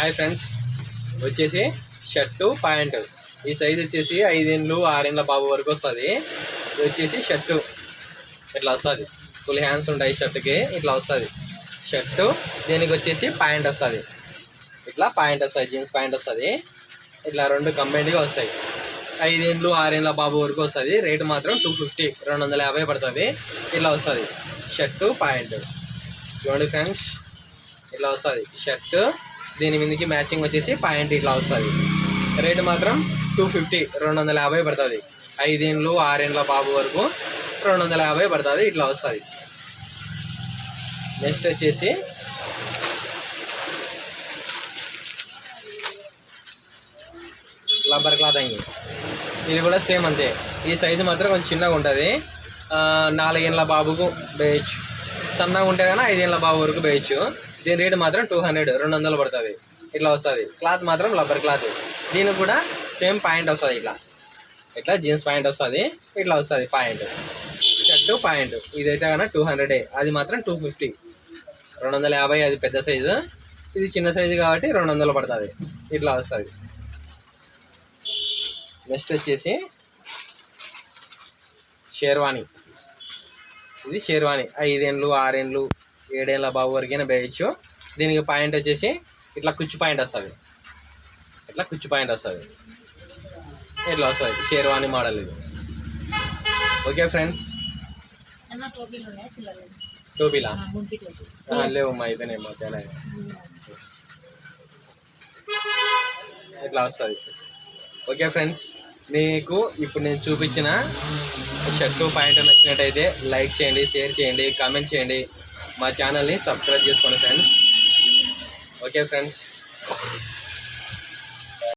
Hi friends. వచ్చేసి shirt pant. ఈ size వచ్చేసి ఐదేండ్లు ఆరేండ్ల బాబు వరకు వస్తుంది. ఇది వచ్చేసి షర్టు. ఇట్లా వస్తుంది. ఫుల్ హ్యాండ్స్ ఉంటాయి షర్ట్కి ఇట్లా వస్తుంది. షర్టు దీనికి వచ్చేసి ప్యాంట్ వస్తుంది. ఇట్లా ప్యాంట్ వస్తుంది జీన్స్ ప్యాంట్ వస్తుంది. ఇట్లా రెండు కంబైన్డ్గా వస్తాయి. ఐదేండ్లు ఆరేండ్ల బాబు వరకు వస్తుంది. రేటు మాత్రం టూ ఫిఫ్టీ రెండు వందల యాభై పడుతుంది. ఇట్లా వస్తుంది. Shirt pant. చూడండి ఫ్రెండ్స్. ఇట్లా వస్తుంది. షర్టు దీని మీదకి మ్యాచింగ్ వచ్చేసి ప్యాంట్ ఇట్లా వస్తుంది. రేటు మాత్రం టూ ఫిఫ్టీ రెండు వందల యాభై పడుతుంది. ఐదేండ్లు ఆరేండ్ల బాబు వరకు రెండు వందల యాభై పడుతుంది ఇట్లా వస్తుంది. నెక్స్ట్ వచ్చేసి రబ్బర్ క్లాత్ అంగి ఇది కూడా సేమ్ అంతే. ఈ సైజు మాత్రం కొంచెం చిన్నగా ఉంటుంది. నాలుగేళ్ళ బాబుకు వేయచ్చు సన్నగా ఉంటే కానీ ఐదేళ్ళ బాబు వరకు వేయచ్చు దీని రేటు మాత్రం టూ హండ్రెడ్ రెండు వందలు పడుతుంది. ఇట్లా వస్తుంది. క్లాత్ మాత్రం రబ్బర్ క్లాత్ దీనికి కూడా సేమ్ పాయింట్ వస్తుంది ఇట్లా. ఇట్లా జీన్స్ పాయింట్ వస్తుంది. ఇట్లా వస్తుంది పాయింట్ షర్టు పాయింట్ ఇదైతే కన్నా టూ హండ్రెడే అది మాత్రం టూ ఫిఫ్టీ రెండు వందల యాభై అది పెద్ద సైజు ఇది చిన్న సైజు కాబట్టి రెండు వందలు పడుతుంది. ఇట్లా వస్తుంది. నెక్స్ట్ వచ్చేసి షేర్వాణి ఇది షేర్వాణి ఐదేండ్లు ఆరేండ్లు ఏడేళ్ళ బాబు వరకైనా వేయచ్చు దీనికి పాయింట్ వచ్చేసి ఇట్లా కుచ్చు పాయింట్ వస్తుంది. ఇట్లా కుచ్చు పాయింట్ వస్తుంది. ఇట్లా వస్తుంది. షేర్వాణి మోడల్ ఇది. Okay friends. టోపీలు ఉన్నాయి పిల్లలు టోపీలా? ముంకి టోపీ. ఆ, లేవు మా అయిపోయినాయి మా తేడా ఇట్లా వస్తుంది. Okay friends. మీకు ఇప్పుడు నేను చూపించిన షర్టు పాయింట్ నచ్చినట్టయితే లైక్ చేయండి షేర్ చేయండి కామెంట్ చేయండి. మా ఛానల్ని సబ్స్క్రైబ్ చేసుకోండి ఫ్రెండ్స్ ఓకే ఫ్రెండ్స్